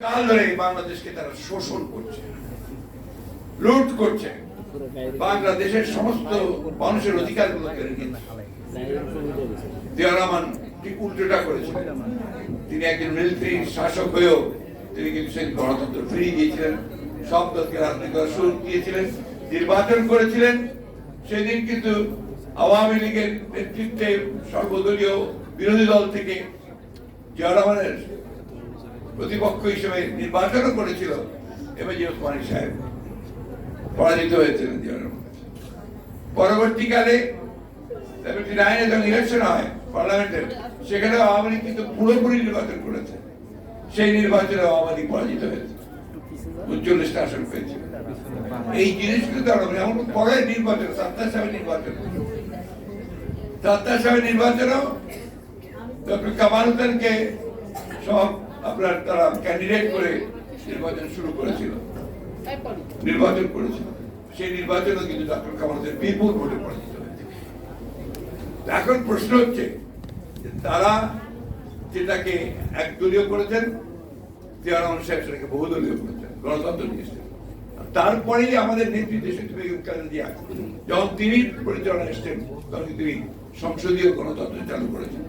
কাল ধরে বাংলাদেশকে তারা শোষণ করছে, লুট করছে। বাংলাদেশের সমস্ত মানুষের অধিকারগুলো কেড়ে নিচ্ছে জিয়া রহমান ঠিক উল্টোটা করেছিলেন। তিনি একজন মিলিটারি শাসক হয়েও তিনি কিন্তু সেই গণতন্ত্র ফিরিয়ে দিয়েছিলেন। সব দলকে রাজনীতি করার সুযোগ দিয়েছিলেন, নির্বাচন করেছিলেন। সেদিন কিন্তু আওয়ামী লীগের নেতৃত্বে সর্বদলীয় বিরোধী দল থেকে জিয়া রহমানের প্রতিপক্ষ হিসেবে নির্বাচনও করেছিল এবার যে ওসমানী সাহেব পরাজিত হয়েছিলেন জিয়া পরবর্তীকালে সেভেন্টি নাইনে যখন ইলেকশন হয় পার্লামেন্টের সেখানে আওয়ামী লীগ কিন্তু পুরোপুরি নির্বাচন করেছে। সেই নির্বাচনে আওয়ামী লীগ পরাজিত হয়েছে। উনচল্লিশটা আসন পেয়েছে। এই জিনিসগুলো তো এমন পরের নির্বাচন সাত্তার সাহেবের নির্বাচন। সাত্তার সাহেবের নির্বাচনও ডক্টর কামাল হোসেনকে সব আপনার তারা ক্যান্ডিডেট করে নির্বাচন শুরু করেছিল। নির্বাচন করেছিল। সেই নির্বাচনও কিন্তু ডক্টর কামাল হোসেন বিপুল ভোটে পরাজিত হয়েছে। এখন প্রশ্ন হচ্ছে তারা যেটাকে একদলীয় করেছেন জিয়া রহমান সাহেব সেটাকে বহুদলীয় করেছেন, গণতন্ত্র নিয়ে। এসেছেন তারপরেই আমাদের নেত্রী দেশে বেগম খালেদা যখন তিনি পরিচালনা এসছেন, তখন তিনি সংসদীয় গণতন্ত্র চালু করেছেন।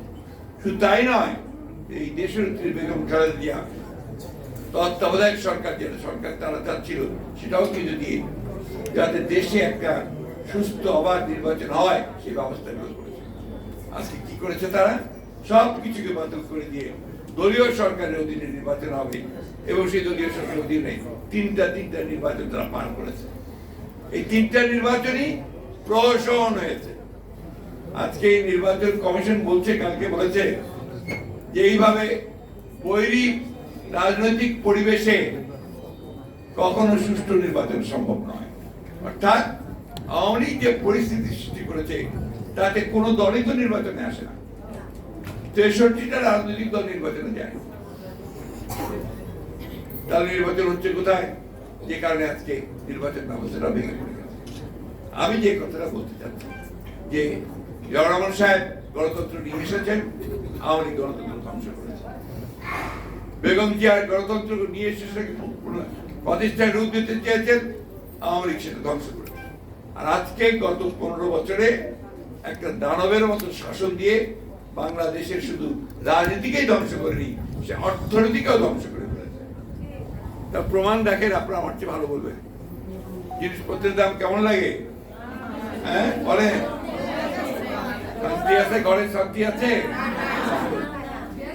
শুধু তাই নয় এই দেশের নেত্রী বেগম খালেদা জিয়া তত্ত্বাবধায়ক সরকার যেটা সরকার তারা চাচ্ছিল, সেটাও কিন্তু দিয়ে যাতে দেশে একটা সুস্থ অবাধ নির্বাচন হয়, সেই ব্যবস্থা গ্রহণ করেছে। আজকে কি করেছে তারা? সব কিছুকে বাতিল করে দিয়ে দলীয় সরকারের অধীনে নির্বাচন হবে এবং সেই দলীয় সরকারের অধীনে তিনটা তিনটা নির্বাচন তারা পান করেছে। এই তিনটা নির্বাচনই প্রহসন হয়েছে। আজকে এই নির্বাচন কমিশন বলছে, কালকে বলেছে যে এইভাবে বৈরী রাজনৈতিক পরিবেশে কখনো সুষ্ঠু নির্বাচন সম্ভব নয়। অর্থাৎ আওয়ামী লীগ যে পরিস্থিতি সৃষ্টি করেছে, তাতে কোনো দলই তো নির্বাচনে আসে না। তেষট্টিটা রাজনৈতিক দল নির্বাচনে যায়। তাহলে নির্বাচন হচ্ছে কোথায়? যে কারণে আজকে নির্বাচন ব্যবস্থাটা ভেঙে পড়ে গেছে। আমি যে কথাটা বলতে চাচ্ছি, যে জিয়া সাহেব গণতন্ত্র নিয়ে এসেছেন, আওয়ামী গণতন্ত্র বেগম জিয়ার গণতন্ত্র নিয়ে এসে সেটাকে প্রতিষ্ঠায় রূপ দিতে চেয়েছেন, আওয়ামী লীগ সেটা ধ্বংস করেছে। আর আজকে গত পনেরো বছরে একটা দানবের মতো শাসন দিয়ে বাংলাদেশের শুধু রাজনীতিকেই ধ্বংস করেনি, সে অর্থনীতিকেও ধ্বংস করে ফেলেছে। তা প্রমাণ দেখেন আপনারা আমার চেয়ে ভালো বলবেন। জিনিসপত্রের দাম কেমন লাগে? হ্যাঁ বলেন। শান্তি আছে, ঘরে শান্তি আছে?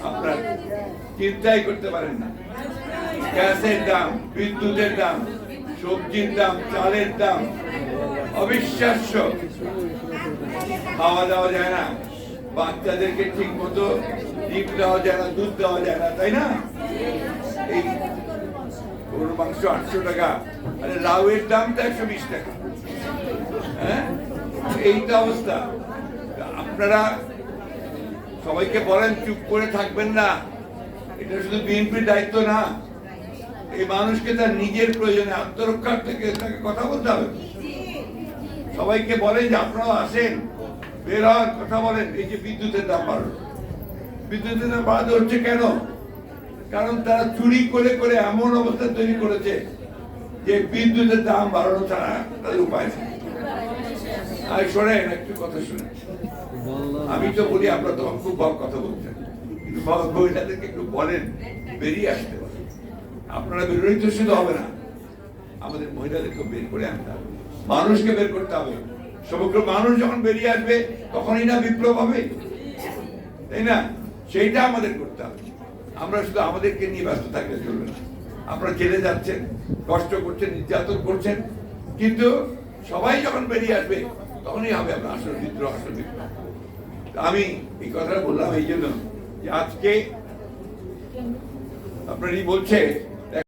আপনার চিন্তাই করতে পারেন না। গ্যাসের দাম, বিদ্যুতের দাম, সবজির দাম, চালের দাম অবিশ্বাস্য। খাওয়া দাওয়া যায় না। বাচ্চাদেরকে ঠিক মতো ডিম দেওয়া যায় না, দুধ দেওয়া যায় না, তাই না? এই গরুর মাংস আটশো টাকা, আরে লাউয়ের দামটা একশো বিশ টাকা। হ্যাঁ? এই তো অবস্থা। আপনারা সবাইকে বলেন, চুপ করে থাকবেন না। এটা শুধু বিএনপির দায়িত্ব না, এই মানুষকে তার নিজের প্রয়োজনে আত্মরক্ষার থেকে তাকে কথা বলতে হবে। সবাইকে বলেন যে আপনারা আসেন, বের হন, কথা বলেন। এই যে বিদ্যুতের দাম বাড়লো বিদ্যুতের দাম বাড়াতে হচ্ছে কেন? কারণ তারা চুরি করে করে এমন অবস্থা তৈরি করেছে যে বিদ্যুতের দাম বাড়ানো ছাড়া তাদের উপায় নেই। আর শোনেন, একটু কথা শুনে আমি তো বলি, আপনারা তখন খুব ভালো কথা বলছেন। মহিলাদেরকে একটু বলেন, বেরিয়ে আসতে বলেন আপনারা বেরোলেই তো শুধু হবে না, আমাদের মহিলাদেরকে বের করে আনতে হবে। মানুষকে বের করতে হবে। সমগ্র মানুষ যখন বেরিয়ে আসবে, তখনই না বিপ্লব হবে? তাই না? সেইটা আমাদের করতে হবে। আমরা শুধু আমাদেরকে নিয়ে ব্যস্ত থাকলে চলবে না। আপনারা জেলে যাচ্ছেন, কষ্ট করছেন, নির্যাতন করছেন, কিন্তু সবাই যখন বেরিয়ে আসবে, তখনই হবে আপনার আসল বিদ্রোহ, আসল বিপ্লব। আমি এই কথাটা বললাম এই জন্য যে আজকে আপনারই বলছে